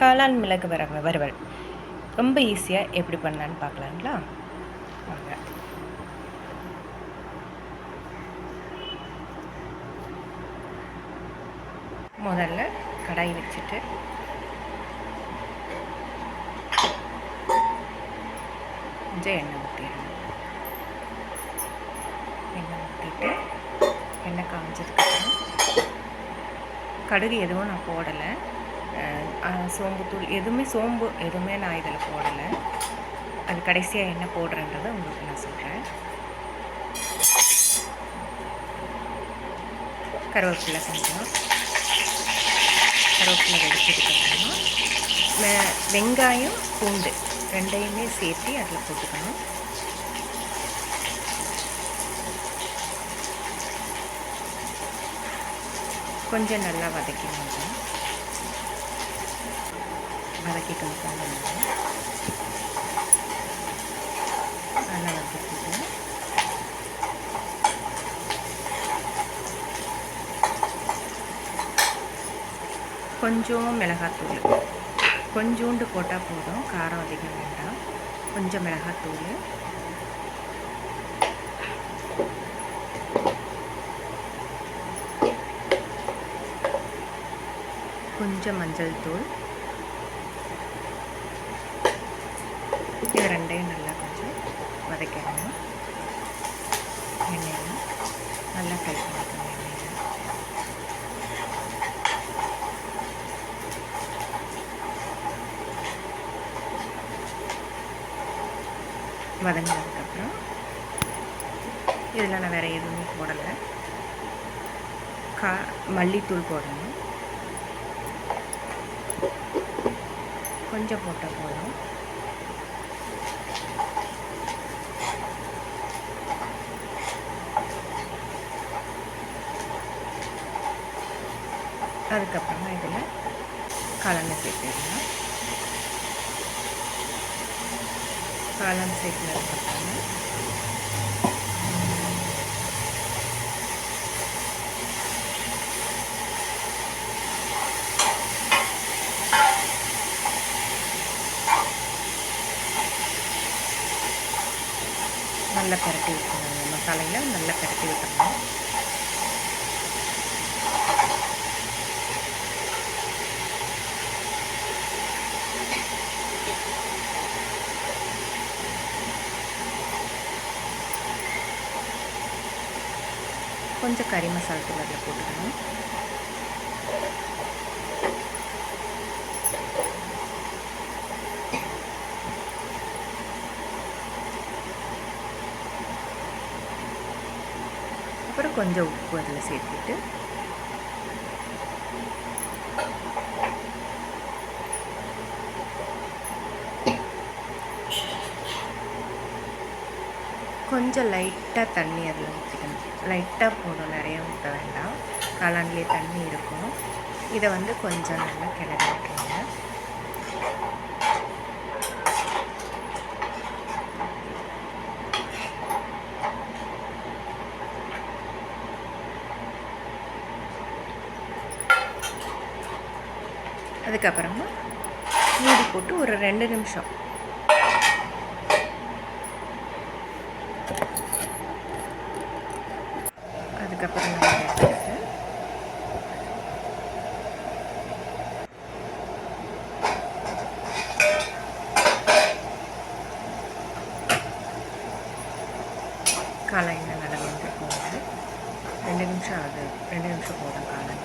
காளான் மிளகு வர வறுவல். ரொம்ப ஈஸியாக எப்படி பண்ணலான்னு பார்க்கலாங்களா? வாங்க. முதல்ல கடாய் வச்சுட்டு கொஞ்சம் எண்ணெய் ஊற்றிடணும் எண்ணெய் ஊற்றிட்டு எண்ணெய் காஞ்சதுக்கப்புறம் கடுகு எதுவும் நான் போடலை. சோம்புத்தூள் எதுவுமே சோம்பு எதுவுமே நான் இதில் போடலை. அது கடைசியாக என்ன போடுறேன்றதை உங்களுக்கு நான் சொல்கிறேன் கருவேப்பிலை கொஞ்சம். கருவேப்பிலை வெடிச்சதுக்கப்புறமா வெங்காயம் பூண்டு ரெண்டையுமே சேர்த்து அதில் போட்டுக்கணும். கொஞ்சம் நல்லா வதக்கிக்கணும் வதக்கிக்கணும் கொஞ்சம் நல்லா நல்லா கொஞ்சம் மிளகாத்தூள். கொஞ்சோண்டு போட்டால் போதும். காரம் அதிகம் வேண்டாம். கொஞ்சம் மிளகாத்தூள். கொஞ்சம் மஞ்சள் தூள் இது ரெண்டையும் நல்லா கொஞ்சம் வதக்கிடணும். எண்ணெயில் நல்லா ஃப்ரை பண்ணிக்கணும் எண்ணெயில். வதங்கினதுக்கப்புறம் இதில் நான் வேறு எதுவுமே போடலை. கா மல்லித்தூள் போடணும். கொஞ்சம் போட்டால் போதும். அதுக்கப்புறமா இதில் கலந்து சேர்த்துடலாம் காளான் சேர்த்ததுக்கப்புறமா நல்லா பரட்டி விட்டுருணும் மசாலையில் நல்லா பரட்டி விட்டுறணும் கொஞ்சம் கறி மசாலா தூள் அதில் போட்டுக்கணும். அப்புறம் கொஞ்சம் உப்பு அதில் சேர்த்துட்டு கொஞ்சம் லைட்டாக தண்ணி அதில் ஊற்றிக்கணும் லைட்டாக போடும் நிறைய ஊற்ற வேண்டாம். காளான்லேயே தண்ணி இருக்கும். இதை வந்து கொஞ்சம் நல்லா கிளறி விட்டுருங்க. அதுக்கப்புறமா மூடி போட்டு ஒரு ரெண்டு நிமிஷம். அதுக்கப்புறம் காலை எடுத்துட்டு நல்லா வந்து போகுது ரெண்டு நிமிஷம் ஆகுது ரெண்டு நிமிஷம் போதும் காலை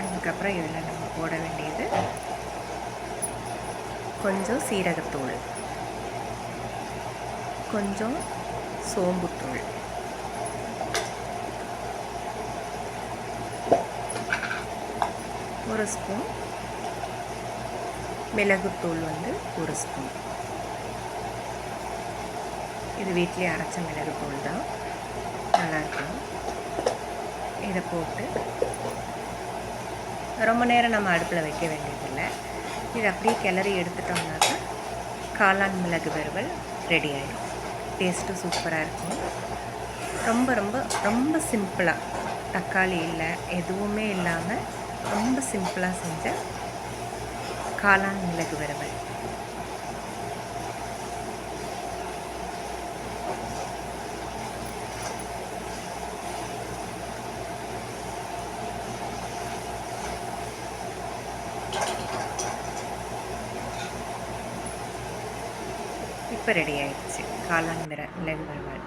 அதுக்கப்புறம் இதில் நம்ம போட வேண்டியது கொஞ்சம் சீரகத்தூள் கொஞ்சம் சோம்புத்தூள். ஒரு ஸ்பூன் மிளகுத்தூள் வந்து ஒரு ஸ்பூன். இது வீட்டிலே அரைச்ச மிளகுத்தூள் தான். நல்லாயிருக்கும் இதை போட்டு ரொம்ப நேரம் நம்ம அடுப்பில் வைக்க வேண்டியதில்லை. இது அப்படியே கிளறி எடுத்துட்டோம்னாக்கா காளான் மிளகு வறுவல் ரெடி ஆகிடும் டேஸ்ட்டும் சூப்பராக இருக்கும். ரொம்ப ரொம்ப ரொம்ப சிம்பிளாக தக்காளி இல்லை எதுவுமே இல்லாமல் ரொம்ப சிம்பிளாக செஞ்ச காளான் மிளகு வறுவல். இப்போ ரெடி ஆயிடுச்சு. காளான் மிர மிளகு வறுவல்